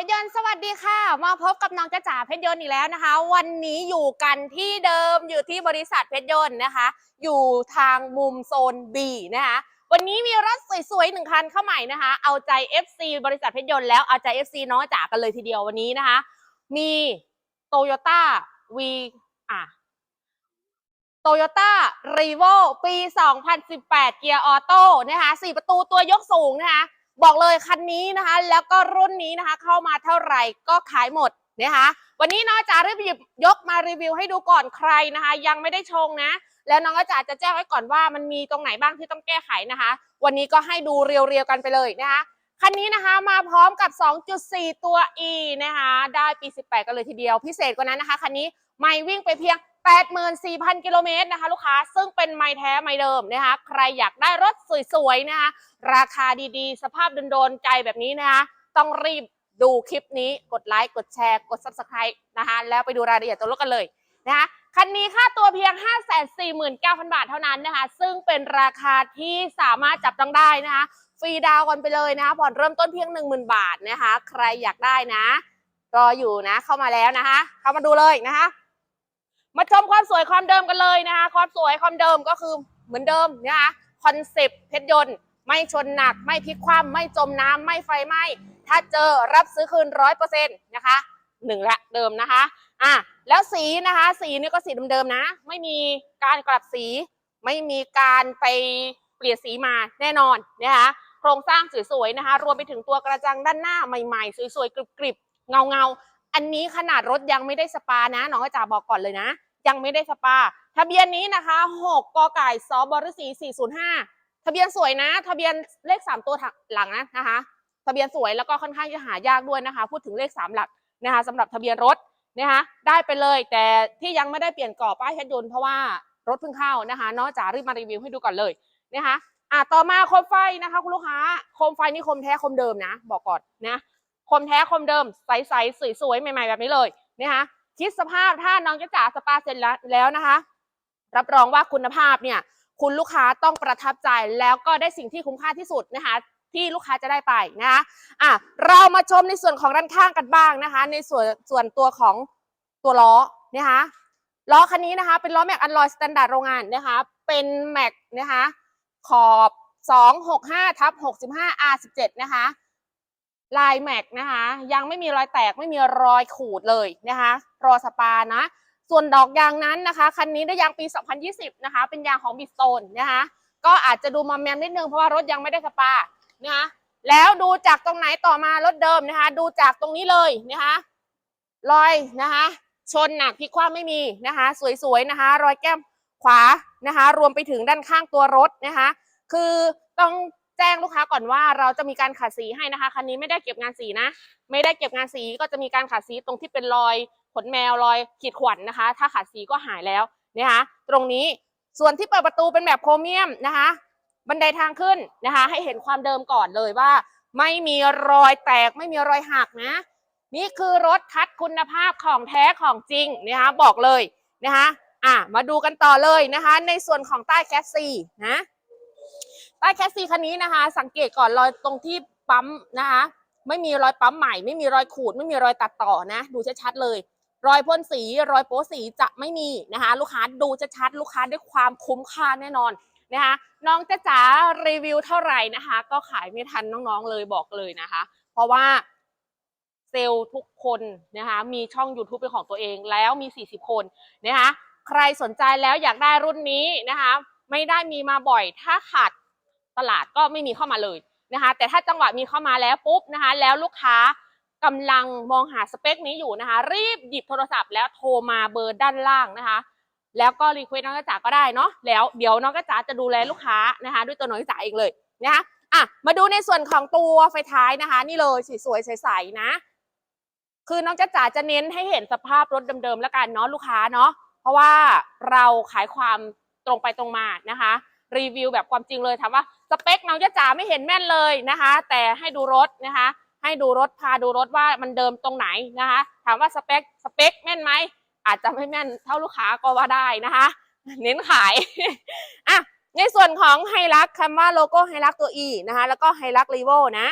ชรยนต์สวัสดีค่ะ มาพบกับน้องจ้าจ๋าเพชรยนต์อีกแล้วนะคะ วันนี้อยู่กันที่เดิมอยู่ที่บริษัทเพชรยนต์นะคะ อยู่ทางมุมโซน B นะคะวันนี้มีรถสวยๆหนึ่งคันเข้าใหม่นะคะ เอาใจ FC บริษัทเพชรยนต์แล้วเอาใจ FC น้องจ๋ากันเลยทีเดียววันนี้นะคะ มีโตโยต้าวีอะโตโยต้ารีโวปี 2018 เกียร์ออโต้นะคะ4ประตูตัวยกสูงนะคะ บอกเลยคันนี้นะคะ แล้วก็รุ่นนี้นะคะ เข้ามาเท่าไหร่ก็ขายหมดนะคะวันนี้น้องจ๋ารีบหยิบยกมารีวิวให้ดูก่อนใครนะคะ ยังไม่ได้ชงนะ แล้วน้องจ๋าจะแจ้งไว้ก่อนว่ามันมีตรงไหนบ้างที่ต้องแก้ไขนะคะ วันนี้ก็ให้ดูเรียวๆกันไปเลยนะคะคันนี้นะคะมาพร้อมกับ 2.4 ตัว E นะคะ ได้ปี 18 กันเลยทีเดียว พิเศษกว่านั้นนะคะ คันนี้ไม่วิ่งไปเพียง 84,000 กิโลเมตรนะคะ ลูกค้าซึ่งเป็นไม้แท้ไม้เดิมนะคะ ใครอยากได้รถสวยๆนะคะ ราคาดีๆ สภาพโดนๆใจแบบนี้นะคะ ต้องรีบดูคลิปนี้กดไลค์กดแชร์กด subscribe นะคะ แล้วไปดูรายละเอียดตัวรถกันเลยนะคะคันนี้ค่าตัวเพียง 549,000 บาทเท่านั้นนะคะ ซึ่งเป็นราคาที่สามารถจับต้องได้นะคะ ฟรีดาวน์กันไปเลยนะคะผ่อนเริ่มต้นเพียง 10,000 บาทนะคะ ใครอยากได้นะ รออยู่นะ เข้ามาแล้วนะคะ เข้ามาดูเลยนะคะ มาชมความสวยความเดิมกันเลยนะคะ ความสวยความเดิมก็คือเหมือนเดิมนะคะคอนเซปต์เพชรยนต์ ไม่ชนหนัก ไม่พลิกคว่ำไม่จมน้ำไม่ไฟไหม้ถ้าเจอรับซื้อคืนร้อยเปอร์เซ็นต์นะคะหนึ่งละเดิมนะคะอะแล้วสีนะคะ สีนี่ก็สีเดิมๆนะ ไม่มีการกลับสี ไม่มีการไปเปลี่ยนสีมาแน่นอนนะคะโครงสร้างสวยๆนะคะ รวมไปถึงตัวกระจังด้านหน้าใหม่ๆ สวยๆกริบๆเงาๆ อันนี้ขนาดรถยังไม่ได้สปานะน้องกระจ๋าบอกก่อนเลยนะ ยังไม่ได้สปา ทะเบียนนี้นะคะ6กไก่สบรสี405 ทะเบียนสวยนะ ทะเบียนเลข 3 ตัวหลังนะนะคะ ทะเบียนสวยแล้วก็ค่อนข้างจะหายากด้วยนะคะ พูดถึงเลข 3 หลักนะคะสำหรับทะเบียนรถนะคะได้ไปเลย แต่ที่ยังไม่ได้เปลี่ยนกรอบป้ายเพชรยนต์เพราะว่ารถเพิ่งเข้านะคะน้องจ๋ารีบมารีวิวให้ดูก่อนเลยนะคะอะต่อมาโคมไฟนะคะคุณลูกค้าโคมไฟนี่โคมแท้โคมเดิมนะ บอกก่อนนะ คมแท้คมเดิมใสๆสวยๆใหม่ๆแบบนี้เลยนะคะคิดสภาพถ้าน้องจะจ๋าสปาเสร็จแล้วแล้วนะคะ รับรองว่าคุณภาพเนี่ยคุณลูกค้าต้องประทับใจแล้วก็ได้สิ่งที่คุ้มค่าที่สุดนะคะที่ลูกค้าจะได้ไปนะคะอะเรามาชมในส่วนของด้านข้างกันบ้างนะคะ ในส่วนส่วนตัวของตัวล้อนะคะล้อคันนี้นะคะ เป็นล้อแม็กอันลอยสแตนดาร์ดโรงงานนะคะ เป็นแม็กนะคะขอบ 265ทับ65 R17 นะคะ ลายแม็กนะคะ ยังไม่มีรอยแตกไม่มีรอยขูดเลยนะคะ รอสปานะ ส่วนดอกยางนั้นนะคะ คันนี้ได้ยางปี 2020 นะคะ เป็นยางของบิสโตนนะคะ ก็อาจจะดูมอมแมมนิดนึงเพราะว่ารถยังไม่ได้สปานะคะแล้วดูจากตรงไหนต่อมารถเดิมนะคะ ดูจากตรงนี้เลยนะคะรอยนะคะ ชนหนักพลิกคว่ำไม่มีนะคะ สวยๆนะคะ รอยแก้มขวานะคะ รวมไปถึงด้านข้างตัวรถนะคะ คือต้อง แจ้งลูกค้าก่อนว่าเราจะมีการขัดสีให้นะคะคันนี้ไม่ได้เก็บงานสีนะ ไม่ได้เก็บงานสีก็จะมีการขัดสีตรงที่เป็นรอยขนแมวรอยขีดข่วนนะคะ ถ้าขัดสีก็หายแล้วนะคะตรงนี้ส่วนที่เปิดประตูเป็นแบบโครเมียมนะคะ บันไดทางขึ้นนะคะ ให้เห็นความเดิมก่อนเลยว่า ไม่มีรอยแตกไม่มีรอยหักนะ นี่คือรถคัดคุณภาพของแท้ของจริงนะคะบอกเลยนะคะอะมาดูกันต่อเลยนะคะ ในส่วนของใต้แคสซีนะ ใต้แคสซีคันนี้นะคะ สังเกตก่อนรอยตรงที่ปั๊มนะคะ ไม่มีรอยปั๊มใหม่ ไม่มีรอยขูด ไม่มีรอยตัดต่อนะ ดูชัดๆเลย รอยพ่นสี รอยโป๊สีจะไม่มีนะคะ ลูกค้าดูชัดๆลูกค้าได้ความคุ้มค่าแน่นอนนะคะน้องจะจ๋ารีวิวเท่าไหร่นะคะ ก็ขายไม่ทันน้องๆเลยบอกเลยนะคะ เพราะว่าเซลล์ทุกคนนะคะมีช่อง YouTube เป็นของตัวเองแล้วมี 40 คนนะคะใครสนใจแล้วอยากได้รุ่นนี้นะคะ ไม่ได้มีมาบ่อยถ้าขาด ตลาดก็ไม่มีเข้ามาเลยนะคะ แต่ถ้าจังหวะมีเข้ามาแล้วปุ๊บนะคะ แล้วลูกค้ากำลังมองหาสเปคนี้อยู่นะคะ รีบหยิบโทรศัพท์แล้วโทรมาเบอร์ด้านล่างนะคะ แล้วก็รีเควสน้องกระจ๋าก็ได้เนาะแล้วเดี๋ยวน้องกระจ๋าจะดูแลลูกค้านะคะ ด้วยตัวน้องกระจ๋าเองเลยนะคะอะมาดูในส่วนของตัวไฟท้ายนะคะ นี่เลยสีสวยใสๆนะ คือน้องจ๊ะจ๋าจะเน้นให้เห็นสภาพรถเดิมๆแล้วกันเนาะลูกค้าเนาะเพราะว่าเราขายความตรงไปตรงมานะคะ รีวิวแบบความจริงเลยถามว่าสเปคน้องจ๊ะจ๋าไม่เห็นแม่นเลยนะคะ แต่ให้ดูรถนะคะ ให้ดูรถพาดูรถว่ามันเดิมตรงไหนนะคะ ถามว่าสเปคสเปคแม่นไหมอาจจะไม่แม่นเท่าลูกค้าก็ว่าได้นะคะ เน้นขายอะในส่วนของไฮรักคำว่าโลโก้ไฮรักตัว E นะคะ แล้วก็ไฮรักรีโวนะ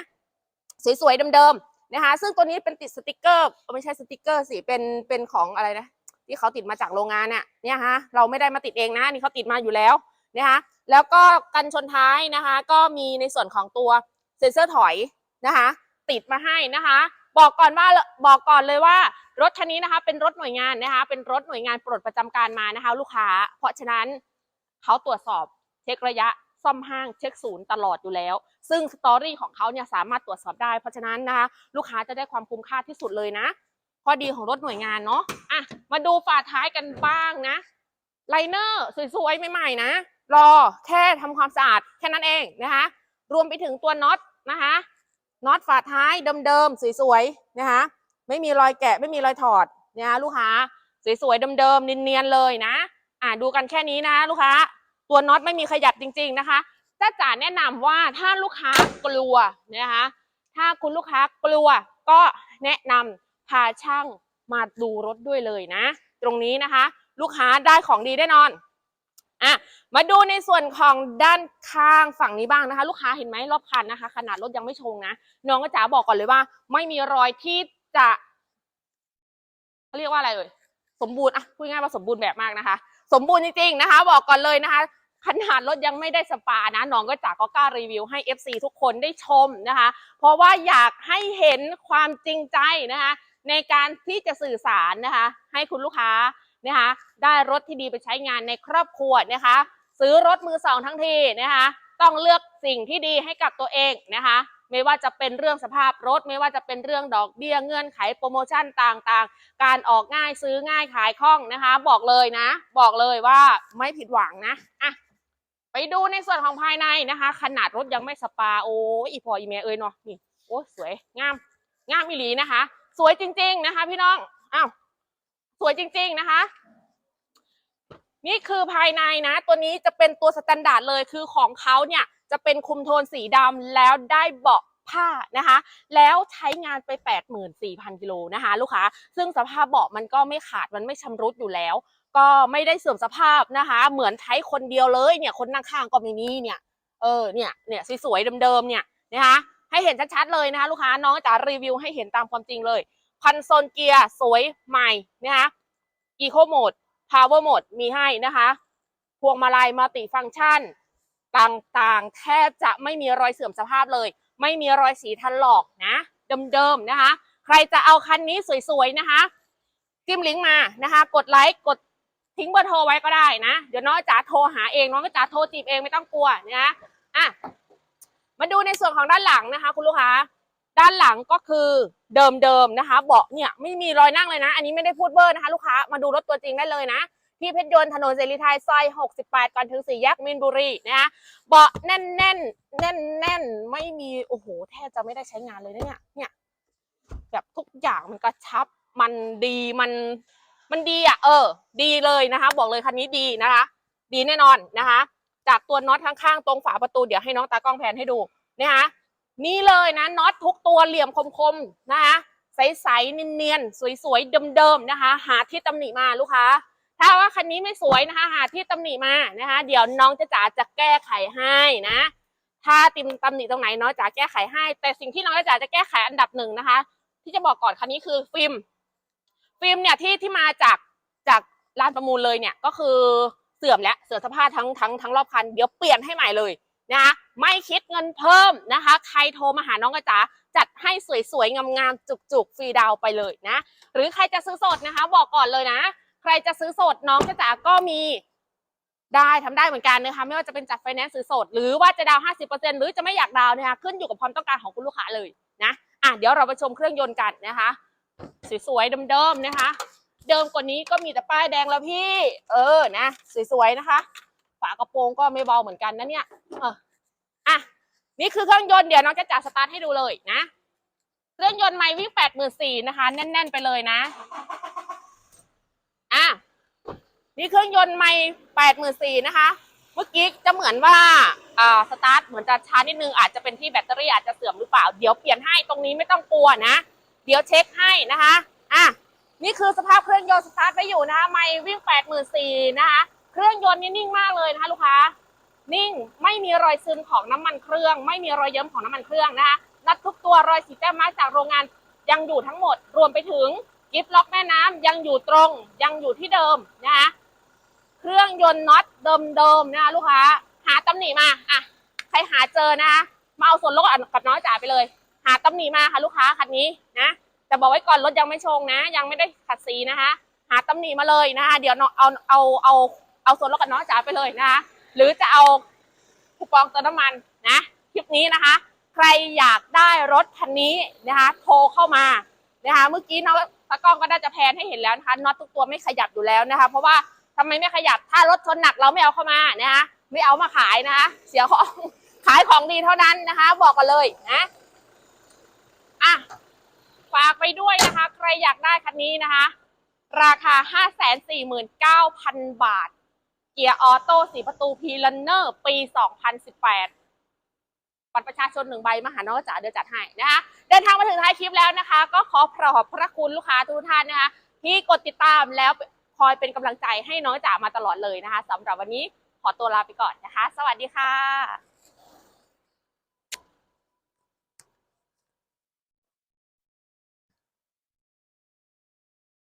สวยๆเดิมๆนะคะ ซึ่งตัวนี้เป็นติดสติกเกอร์ไม่ใช่สติกเกอร์สิเป็นเป็นของอะไรนะที่เขาติดมาจากโรงงานเนี่ยเนี่ยฮะเราไม่ได้มาติดเองนะนี่เขาติดมาอยู่แล้วนะคะ แล้วก็กันชนท้ายนะคะ ก็มีในส่วนของตัวเซ็นเซอร์ถอยนะคะ ติดมาให้นะคะ บอกก่อนว่าบอกก่อนเลยว่ารถคันนี้นะคะ เป็นรถหน่วยงานนะคะ เป็นรถหน่วยงานปลดประจำการมานะคะ ลูกค้า เพราะฉะนั้นเขาตรวจสอบเช็คระยะซ่อมห้างเช็คศูนย์ตลอดอยู่แล้ว ซึ่งสตอรี่ของเขาเนี่ยสามารถตรวจสอบได้ เพราะฉะนั้นนะคะลูกค้าจะได้ความคุ้มค่าที่สุดเลยนะข้อดีของรถหน่วยงานเนาะอะมาดูฝาท้ายกันบ้างนะไลเนอร์สวยๆใหม่ๆนะ รอแค่ทำความสะอาดแค่นั้นเองนะคะ รวมไปถึงตัวน็อตนะคะน็อตฝาท้ายเดิมๆสวยๆนะคะไม่มีรอยแกะไม่มีรอยถอดนะคะลูกค้าสวยๆเดิมๆเนียนๆเลยนะ อะดูกันแค่นี้นะลูกค้าตัวน็อตไม่มีขยับจริง ๆนะคะจ้าจ๋าแนะนำว่าถ้าลูกค้ากลัวนะคะถ้าคุณลูกค้ากลัวก็แนะนำพาช่างมาดูรถด้วยเลยนะ ตรงนี้นะคะ ลูกค้าได้ของดีแน่นอน อะมาดูในส่วนของด้านข้างฝั่งนี้บ้างนะคะ ลูกค้าเห็นไหมรอบคันนะคะ ขนาดรถยังไม่ชงนะน้องก็จ๋าบอกก่อนเลยว่า ไม่มีรอยที่จะเขาเรียกว่าอะไรเลยสมบูรณ์อะพูดง่ายว่าสมบูรณ์แบบมากนะคะ สมบูรณ์จริงๆนะคะ บอกก่อนเลยนะคะขนาดรถยังไม่ได้สปานะน้องก็จ๋าก็กล้ารีวิวให้ FC ทุกคนได้ชมนะคะ เพราะว่าอยากให้เห็นความจริงใจนะคะ ในการที่จะสื่อสารนะคะ ให้คุณลูกค้า นะคะ ได้รถที่ดีไปใช้งานในครอบครัวนะคะ ซื้อรถมือสองทั้งทีนะคะ ต้องเลือกสิ่งที่ดีให้กับตัวเองนะคะ ไม่ว่าจะเป็นเรื่องสภาพรถ ไม่ว่าจะเป็นเรื่องดอกเบี้ยเงื่อนไขโปรโมชั่นต่างๆ การออกง่ายซื้อง่ายขายคล่องนะคะ บอกเลยนะ บอกเลยว่าไม่ผิดหวังนะอะไปดูในส่วนของภายในนะคะ ขนาดรถยังไม่สปาโอ้อีพออีเมเอ้ยเนาะนี่โอ้สวยงามงามอีหลีนะคะ สวยจริง ๆนะคะ พี่น้องอ้าว สวยจริง ๆนะคะ นี่คือภายในนะ ตัวนี้จะเป็นตัวสแตนดาร์ดเลยคือของเขาเนี่ยจะเป็นคุมโทนสีดำแล้วได้เบาะผ้านะคะ แล้วใช้งานไป 84,000กิโลนะคะ ลูกค้า ซึ่งสภาพเบาะมันก็ไม่ขาดมันไม่ชำรุดอยู่แล้ว ก็ไม่ได้เสื่อมสภาพนะคะ เหมือนใช้คนเดียวเลยเนี่ยคนนั่งข้างก็ไม่มีเนี่ยเออเนี่ยเนี่ยสวยๆเดิมๆเนี่ยนะคะให้เห็นชัดๆเลยนะคะ ลูกค้าน้องจะรีวิวให้เห็นตามความจริงเลย คอนโซลเกียร์สวยใหม่นะคะ Eco Mode Power Mode มีให้นะคะพวงมาลัยมัลติฟังก์ชัน ต่างๆ แทบจะไม่มีรอยเสื่อมสภาพเลย ไม่มีรอยสีทันหลอกนะ เดิมๆนะคะ ใครจะเอาคันนี้สวยๆนะคะจิ้มลิงก์มานะคะ กดไลค์กดทิ้งเบอร์โทรไว้ก็ได้นะ เดี๋ยวน้องจ๋าโทรหาเองน้องจ๋าโทรจีบเองไม่ต้องกลัวนะอะมาดูในส่วนของด้านหลังนะคะ คุณลูกค้าด้านหลังก็คือ เดิมๆนะคะ เบาะเนี่ยไม่มีรอยนั่งเลยนะ อันนี้ไม่ได้พูดเบอร์นะคะ ลูกค้ามาดูรถตัวจริงได้เลยนะ ที่เพชรยนต์ถนนเสรีไทยซอย 68 ก่อนถึงสี่แยกมินบุรีนะคะเบาะแน่นแน่นแน่นแน่นไม่มีโอ้โหแทบจะไม่ได้ใช้งานเลยนะเนี่ยเนี่ยแบบทุกอย่างมันกระชับมันดีมันมันดีอะเออ ดีเลยนะคะ บอกเลยคันนี้ดีนะคะ ดีแน่นอนนะคะ จากตัวน็อตข้างๆ ตรงฝาประตูเดี๋ยวให้น้องตากล้องแพนให้ดูนะคะ นี่เลยนะน็อตทุกตัวเหลี่ยมคมๆนะคะใสๆเนียนๆสวยๆเดิมๆนะคะ หาที่ตำหนิมาลูกค้า ถ้าว่าคันนี้ไม่สวยนะคะ หาที่ตำหนิมานะคะ เดี๋ยวน้องจะจ๋าจะแก้ไขให้นะ ถ้าติมตำหนิตรงไหนน้องจ๋าแก้ไขให้ แต่สิ่งที่น้องจ๋าจะแก้ไขอันดับหนึ่งนะคะ ที่จะบอกก่อนคันนี้คือฟิล์มฟิล์มเนี่ยที่ที่มาจากจากร้านประมูลเลยเนี่ยก็คือเสื่อมแล้วเสื่อมสภาพทั้งทั้งทั้งรอบคัน เดี๋ยวเปลี่ยนให้ใหม่เลย นะคะไม่คิดเงินเพิ่มนะคะ ใครโทรมาหาน้องกระจ๋าจัดให้สวยๆ งามๆ จุกๆ ฟรีดาวไปเลยนะ หรือใครจะซื้อสดนะคะ บอกก่อนเลยนะ ใครจะซื้อสดน้องกระจ๋าก็มีได้ทำได้เหมือนกันนะคะไม่ว่าจะเป็นจัดไฟแนนซ์ซื้อสด หรือว่าจะดาวน์50%หรือจะไม่อยากดาวนะคะขึ้นอยู่กับความต้องการของคุณลูกค้าเลยนะอะเดี๋ยวเราไปชมเครื่องยนต์กันนะคะ สวยๆเดิมๆนะคะ เดิมกว่านี้ก็มีแต่ป้ายแดงแล้วพี่ เออนะ สวยๆนะคะ ฝากระโปรงก็ไม่เบาเหมือนกันนะเนี่ยเอออะนี่คือเครื่องยนต์เดี๋ยวน้องจะจัดสตาร์ทให้ดูเลยนะเครื่องยนต์ไม่วิ่งแปดหมื่นสี่นะคะ แน่น ๆ ไปเลยนะอะนี่เครื่องยนต์ไม่แปดหมื่นสี่นะคะ เมื่อกี้จะเหมือนว่าอ่าสตาร์ทเหมือนจะช้านิดนึงอาจจะเป็นที่แบตเตอรี่อาจจะเสื่อมหรือเปล่าเดี๋ยวเปลี่ยนให้ตรงนี้ไม่ต้องกลัวนะ เดี๋ยวเช็คให้นะคะอะนี่คือสภาพเครื่องยนต์สตาร์ทไปอยู่นะคะ ไม่วิ่ง84,000นะคะ เครื่องยนต์นี่นิ่งมากเลยนะคะลูกค้า นิ่งไม่มีรอยซึมของน้ำมันเครื่อง ไม่มีรอยเยิ้มของน้ำมันเครื่องนะคะนัดทุกตัวรอยสีแต้มมาจากโรงงานยังอยู่ทั้งหมด รวมไปถึงกิฟล็อกแม่น้ำยังอยู่ตรง ยังอยู่ที่เดิมนะคะเครื่องยนต์น็อตเดิมๆนะคะลูกค้า หาตำหนิมาอะใครหาเจอนะคะมาเอาส่วนลดกับน้อยจ่ายไปเลย หาตำหนิมาค่ะลูกค้าคันนี้นะแต่บอกไว้ก่อนรถยังไม่ชงนะ ยังไม่ได้ขัดสีนะคะ หาตำหนิมาเลยนะคะเดี๋ยวเนาเอาเอาเอา เอาส่วนลดกับน้อยจ่ายไปเลยนะคะหรือจะเอาคูปองเติมน้ำมันนะคลิปนี้นะคะ ใครอยากได้รถคันนี้นะคะโทรเข้ามานะคะเมื่อกี้น้องตะกล้องก็น่าจะแพนให้เห็นแล้วนะคะน็อตทุกตัวไม่ขยับอยู่แล้วนะคะ เพราะว่าทำไมไม่ขยับถ้ารถชนหนักเราไม่เอาเข้ามานะคะไม่เอามาขายนะคะเสียของขายของดีเท่านั้นนะคะ บอกกันเลยนะอะฝากไปด้วยนะคะ ใครอยากได้คันนี้นะคะ ราคา 549,000 บาท เกียร์ออโต้สีประตูพีลันเนอร์ปี 2018บัตรประชาชนหนึ่งใบมหาน้องจ๋าเดี๋ยวจัดให้นะคะเดินทางมาถึงท้ายคลิปแล้วนะคะ ก็ขอขอบพระคุณลูกค้าทุกท่านนะคะที่กดติดตามแล้วคอยเป็นกำลังใจให้น้องจ๋ามาตลอดเลยนะคะสำหรับวันนี้ขอตัวลาไปก่อนนะคะ สวัสดีค่ะ